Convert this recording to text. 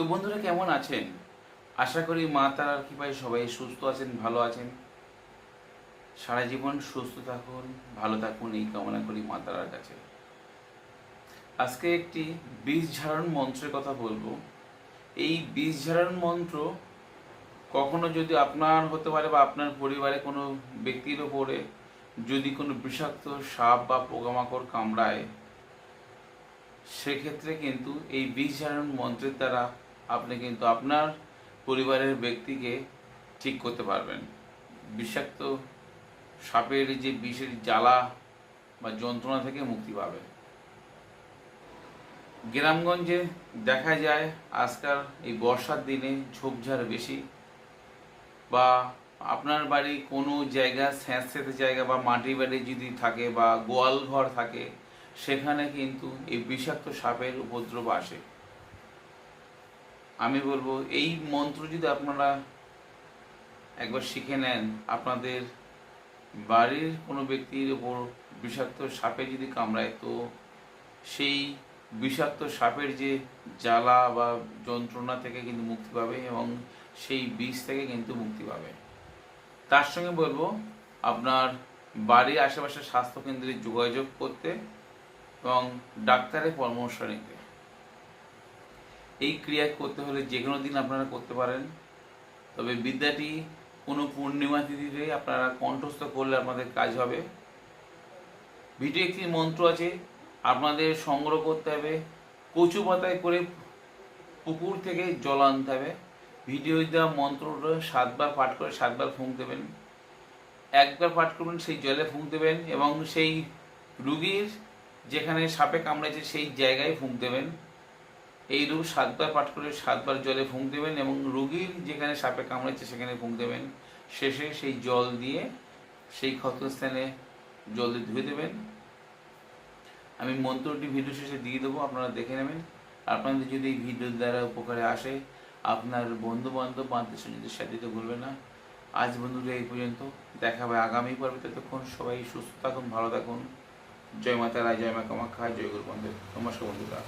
তো বন্ধুরা কেমন আছেন? আশা করি মা তারার কৃপায় সবাই সুস্থ আছেন, ভালো আছেন। সারা জীবন সুস্থ থাকুন, ভালো থাকুন, এই কামনা করি মা তারার কাছে। আজকে একটি বীজ ঝাড়ন মন্ত্রের কথা বলব। এই বীজ ঝাড়ন মন্ত্র কখনো যদি আপনার হতে পারে বা আপনার পরিবারে কোনো ব্যক্তির ওপরে যদি কোনো বিষাক্ত সাপ বা পোকামাকড় কামড়ায়, সেক্ষেত্রে কিন্তু এই বিষ ঝাড়ন মন্ত্রের দ্বারা আপনি কিন্তু আপনার পরিবারের ব্যক্তিকে ঠিক করতে পারবেন। বিষাক্ত সাপের যে বিষের জ্বালা বা যন্ত্রণা থেকে মুক্তি পাবে। গ্রামগঞ্জে দেখা যায় আজকাল এই বর্ষার দিনে ঝোপঝাড় বেশি বা আপনার বাড়ি কোনো জায়গা স্যাঁতস্যাঁতে জায়গা বা মাটির বাড়ি যদি থাকে বা গোয়াল ঘর থাকে, সেখানে কিন্তু এই বিষাক্ত সাপের উপদ্রব আসে। আমি বলব, এই মন্ত্র যদি আপনারা একবার শিখে নেন, আপনাদের বাড়ির কোনো ব্যক্তির ওপর বিষাক্ত সাপে যদি কামড়ায়, তো সেই বিষাক্ত সাপের যে জ্বালা বা যন্ত্রণা থেকে কিন্তু মুক্তি পাবে এবং সেই বিষ থেকে কিন্তু মুক্তি পাবে। তার সঙ্গে বলব, আপনার বাড়ির আশেপাশে স্বাস্থ্যকেন্দ্রে যোগাযোগ করতে এবং ডাক্তারের পরামর্শ নিতে। এই ক্রিয়া করতে হলে যে কোনো দিন আপনারা করতে পারেন। তবে বিদ্যাটি কোনো পূর্ণিমা তিথিতে আপনারা কণ্ঠস্থ করলে আপনাদের কাজ হবে। ভিডিও একটি মন্ত্র আছে, আপনাদের সংগ্রহ করতে হবে, কচু পাতায় করে পুকুর থেকে জল আনতে হবে। ভিডিও দেওয়া মন্ত্রটা সাতবার পাঠ করে সাতবার ফুঁক দেবেন। একবার পাঠ করবেন, সেই জলে ফুঁক দেবেন এবং সেই রুগীর যেখানে সাপে কামড়েছে সেই জায়গায় ফুঁক দেবেন। এই রূপ সাতবার পাঠ করে সাতবার জলে ফুঁক দেবেন এবং রুগীর যেখানে সাপে কামড়েছে সেখানে ফুঁক দেবেন। শেষে সেই জল দিয়ে সেই ক্ষতস্থানে জল দিয়ে ধুয়ে দেবেন। আমি মন্ত্রটি ভিডিও শেষে দিয়ে দেবো, আপনারা দেখে নেবেন। আপনাদের যদি এই ভিডিওর দ্বারা উপকারে আসে, আপনার বন্ধু বান্ধব সঙ্গীদের সাথে দিতে ভুলবেন না। আজ বন্ধুরা এই পর্যন্ত। দেখা হবে আগামী পর্বে। ততক্ষণ সবাই সুস্থ থাকুন, ভালো থাকুন। জয় মাতা রায় জয় মা কামাখ্যা, জয় গুরু বন্ধু। নমস্কার বন্ধুরা।